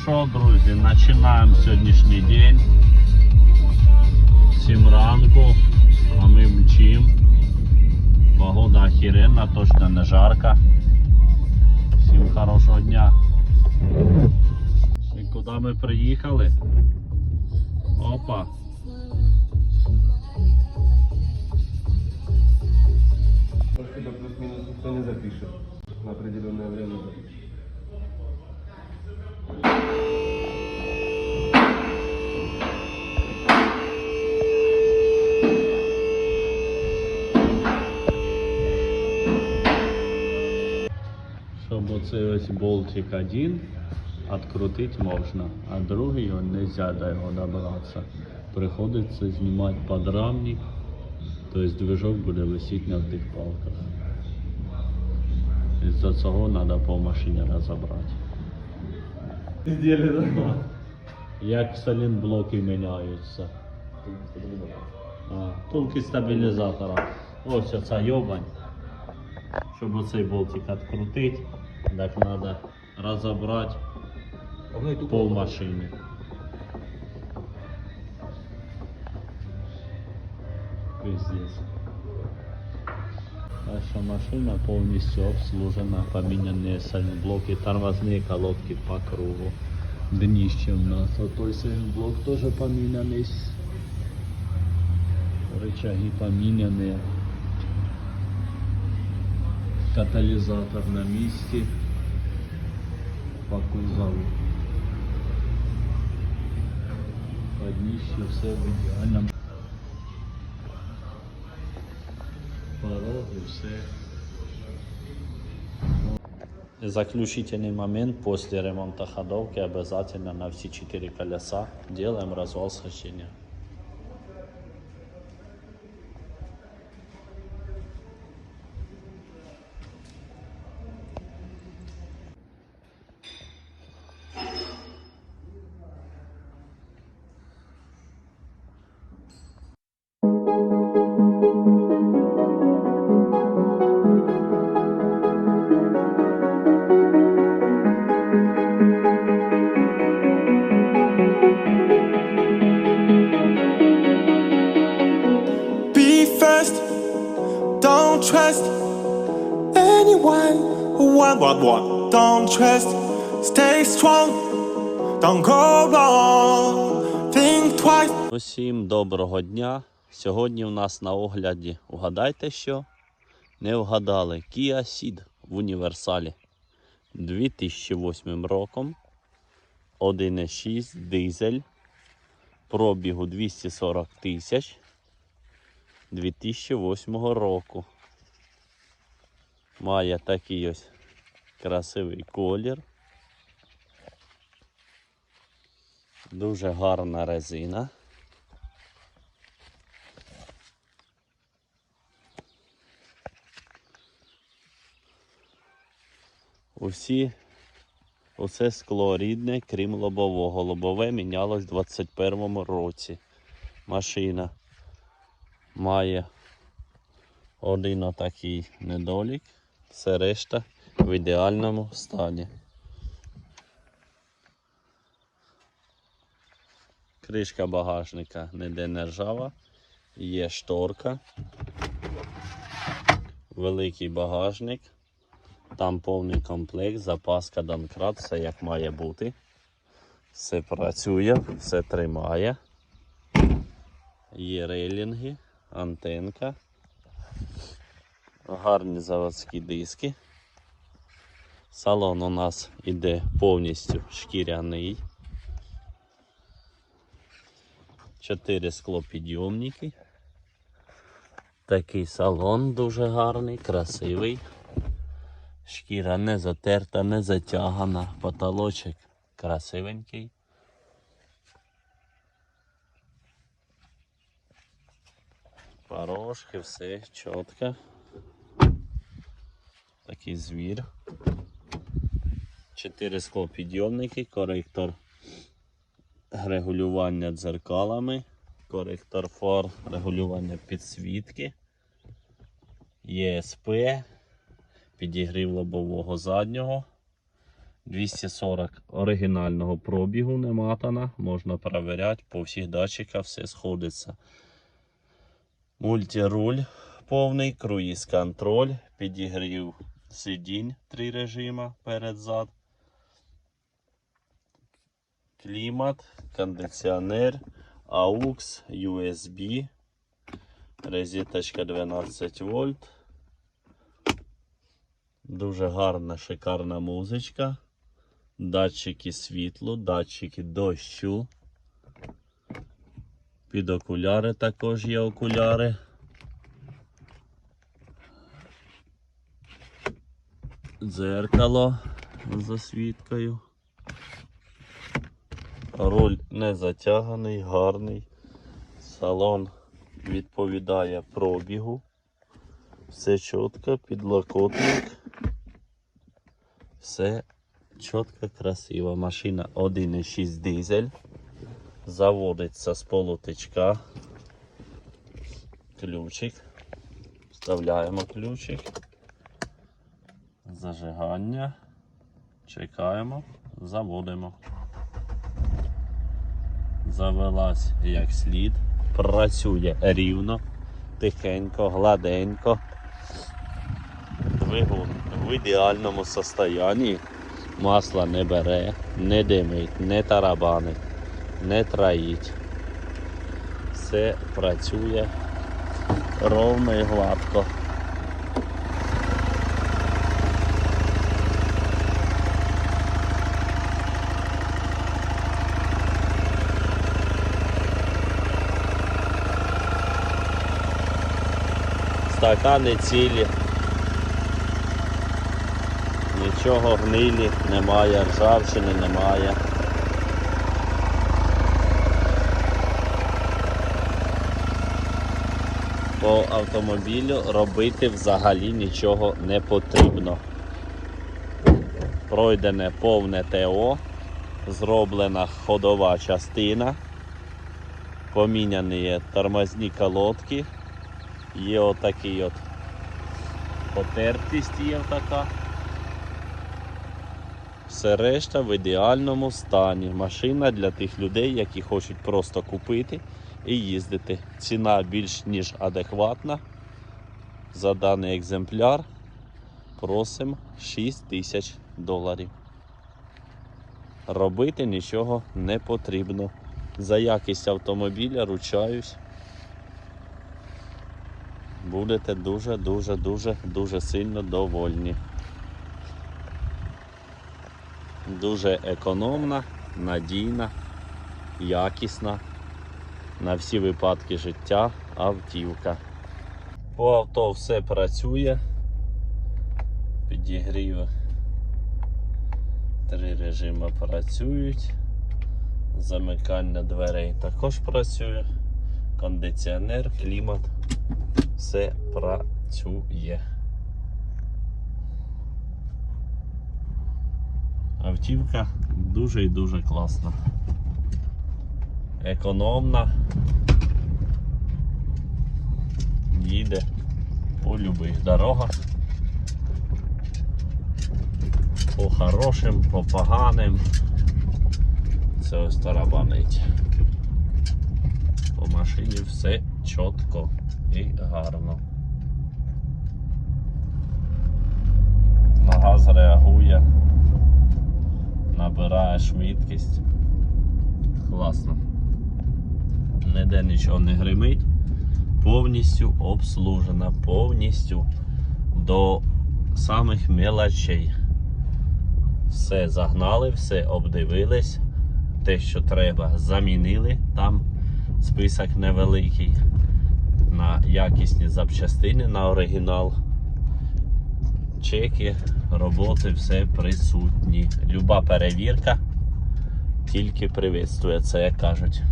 що, друзі, починаємо сьогоднішній день. Сім ранку, а ми мчим. Погода охеренна, точно не жарко. Всім хорошого дня. І куди ми приїхали? Опа. Тебя плюс-минус никто не запишет. На определенное время запишет. Щоб оцей ось болтик один відкрутити можна, а другий не можна до його добратися. Приходиться знімати подрамник, тобто движок буде висіти на тих палках. Із-за цього треба по машині розібрати. Сделали, да? Як салінблоки міняються. А, тільки стабілізатора. Ось оця йобань. Щоб оцей болтик відкрутити, так треба розібрати пол машини. Пиздец. Наша машина повністю обслужена, поміняні сальноблоки, тормозні колодки по кругу. Дніще у нас. А той сальноблок теж поміняний. Рычаги поміняні. Каталізатор на місці. По кузову. По дніщу все в ідеальному. Все. Заключительный момент после ремонта ходовки обязательно на все четыре колеса делаем развал схождения. Don't trust anyone. What, what, what? Don't trust. Stay strong. Don't go wrong. Think twice. Усім доброго дня. Сьогодні у нас на огляді, угадайте що? Не вгадали. Kia Ceed в універсалі 2008 роком. 1,6 дизель. Пробігу 240 тисяч 2008 року. Має такий ось красивий колір. Дуже гарна резина. Усі, усе скло рідне, крім лобового. Лобове мінялось у 21 році. Машина має один отакий недолік, все решта в ідеальному стані. Кришка багажника ніде не ржава, є шторка, великий багажник, там повний комплект, запаска Домкрат, все як має бути. Все працює, все тримає. Є рейлінги, антенка, гарні заводські диски. Салон у нас іде повністю шкіряний. Чотири склопідйомники. Такий салон дуже гарний, красивий. Шкіра не затерта, не затягана, потолочок красивенький. Порожки, все чітко. Такий звір. Чотири склопідйомники, коректор регулювання дзеркалами, коректор фар, регулювання підсвітки, ЄСП, підігрів лобового заднього, 240 оригінального пробігу не матана. Можна перевіряти, по всіх датчиках все сходиться. Мультируль повний, круїз контроль, підігрів сидінь три режима перед зад. Клімат, кондиціонер, AUX, USB, розеточка 12 вольт. Дуже гарна, шикарна музичка. Датчики світлу, датчики дощу. Під окуляри також є окуляри. Дзеркало з освіткою. Руль не затяганий, гарний. Салон відповідає пробігу. Все чітко, підлокотник. Все чітко, красиво. Машина 1,6 дизель. Заводиться з полутичка. Ключик. Вставляємо ключик. Зажигання. Чекаємо, заводимо. Завелась як слід. Працює рівно, тихенько, гладенько. Двигун в ідеальному стані. Масла не бере, не димить, не тарабанить, не траїть. Все працює ровно і гладко. Стакани цілі. Нічого гнилі немає, ржавчини немає. По автомобілю робити взагалі нічого не потрібно. Пройдене повне ТО, зроблена ходова частина, поміняні тормозні колодки, є отакий от потертість є така. Все решта в ідеальному стані. Машина для тих людей, які хочуть просто купити і їздити. Ціна більш ніж адекватна. За даний екземпляр просимо 6 тисяч доларів. Робити нічого не потрібно. За якість автомобіля ручаюсь. Будете дуже, дуже, сильно довольні. Дуже економна, надійна, якісна на всі випадки життя автівка. По авто все працює. Підігріви. Три режими працюють. Замикання дверей також працює. Кондиціонер, клімат. Все працює. Автівка дуже і дуже класна. Економна. Їде по любих дорогах. По хорошим, по поганим. Це ось тарабанить. По машині все чітко і гарно. На газ реагує набирає швидкість. Класно. Ніде нічого не гримить. Повністю обслужена, повністю до самих мелочей. Все загнали, все обдивились. Те, що треба, замінили. Там список невеликий. На якісні запчастини, на оригінал. Чеки, роботи, все присутні. Люба перевірка тільки приветствує, це як кажуть.